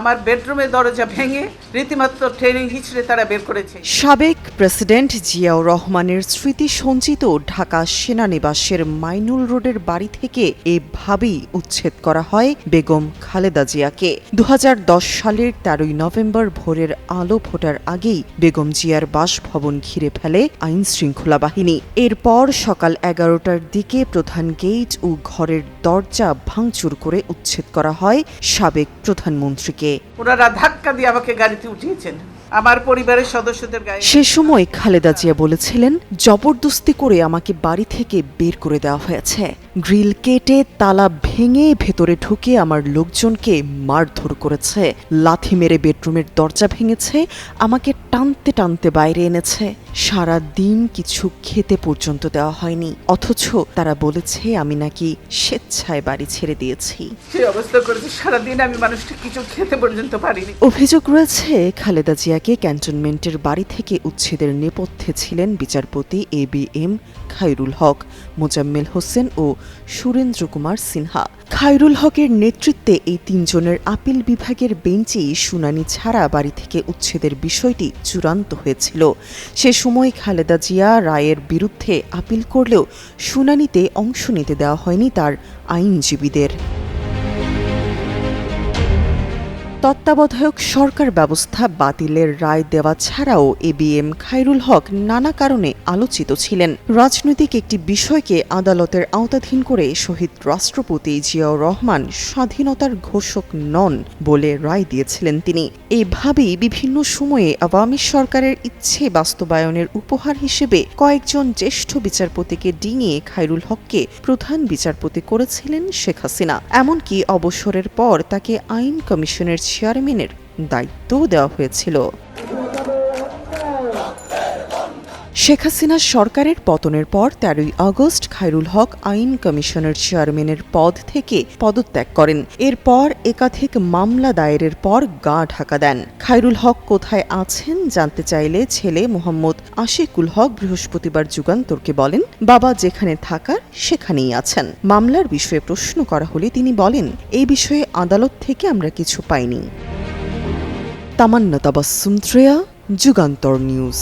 আমার বেডরুমের দরজা ভেঙে রীতিমাত্র ট্রেনিং হিচড়ে তারা বের করেছে। সাবেক প্রেসিডেন্ট জিয়াউর রহমানের স্মৃতি সঞ্চিত ঢাকা সেনানিবাসের মাইনুল রোডের বাড়ি থেকে এভাবেই উচ্ছেদ করা হয় বেগম খালেদা জিয়াকে। দু হাজার দশ সালের তেরোই নভেম্বর ভোরের আলো ফোটার আগেই বেগম জিয়ার বাসভবন ঘিরে ফেলে আইন শৃঙ্খলা বাহিনী। এরপর সকাল এগারোটার দিকে প্রধান গেট ও ঘরের দরজা ভাঙচুর করে উচ্ছেদ করা হয় সাবেক প্রধানমন্ত্রীকে। ওনারা ধাক্কা দিয়ে আমাকে গাড়িতে উঠিয়েছেন। আমার পরিবারের সদস্যদের গায়ে সে সময় খালেদা জিয়া বলেছিলেন জবরদস্তি করে আমাকে বাড়ি থেকে বের করে দেওয়া হয়েছে। গ্রিল কেটে তালা ভেঙে ভেতরে ঢুকে আমার লোকজনকে মারধর করেছে। লাথি মেরে বেডরুমের দরজা ভেঙেছে আমাকে টানতে টানতে বাইরে এনেছে। সারা দিন কিছু খেতে পর্যন্ত দেওয়া হয়নি অথচ তারা বলেছে আমি নাকি স্বেচ্ছায় বাড়ি ছেড়ে দিয়েছি। অবস্থা করেছে? সারাদিন আমি মানুষটা কিছু খেতে পর্যন্ত পারিনি। অভিযোগ রয়েছে খালেদা জিয়াকে ক্যান্টনমেন্টের বাড়ি থেকে উচ্ছেদের নেপথ্যে ছিলেন বিচারপতি A B M Khairul Haque Mozammel Hossain ও সুরেন্দ্র কুমার সিনহা। খায়রুল হকের নেতৃত্বে এই তিনজনের আপিল বিভাগের বেঞ্চেই শুনানি ছাড়া বাড়ি থেকে উচ্ছেদের বিষয়টি চূড়ান্ত হয়েছিল। সে সময় খালেদা জিয়া রায়ের বিরুদ্ধে আপিল করলেও শুনানিতে অংশ নিতে দেওয়া হয়নি তার আইনজীবীদের। তত্ত্বাবধায়ক সরকার ব্যবস্থা বাতিলের রায় দেওয়া ছাড়াও A B M Khairul Haque নানা কারণে আলোচিত ছিলেন। রাজনৈতিক একটি বিষয়কে আদালতের আওতাধীন করে শহীদ রাষ্ট্রপতি জিয়াউর রহমান স্বাধীনতার ঘোষক নন বলে রায় দিয়েছিলেন তিনি। এভাবেই বিভিন্ন সময়ে আওয়ামী সরকারের ইচ্ছে বাস্তবায়নের উপহার হিসেবে কয়েকজন জ্যেষ্ঠ বিচারপতিকে ডিঙিয়ে খাইরুল হককে প্রধান বিচারপতি করেছিলেন শেখ হাসিনা। এমনকি অবসরের পর তাকে আইন কমিশনের চেয়ারম্যানের দায়িত্বও দেওয়া হয়েছিল। শেখ হাসিনা সরকারের পতনের পর তেরোই আগস্ট খায়রুল হক আইন কমিশনের চেয়ারম্যানের পদ থেকে পদত্যাগ করেন। এরপর একাধিক মামলা দায়েরের পর গা ঢাকা দেন। খায়রুল হক কোথায় আছেন জানতে চাইলে ছেলে মোহাম্মদ আশিকুল হক বৃহস্পতিবার যুগান্তরকে বলেন, বাবা যেখানে থাকার সেখানেই আছেন। মামলার বিষয়ে প্রশ্ন করা হলে তিনি বলেন, এই বিষয়ে আদালত থেকে আমরা কিছু পাইনি। তামান্না তাবাসুম যুগান্তর নিউজ।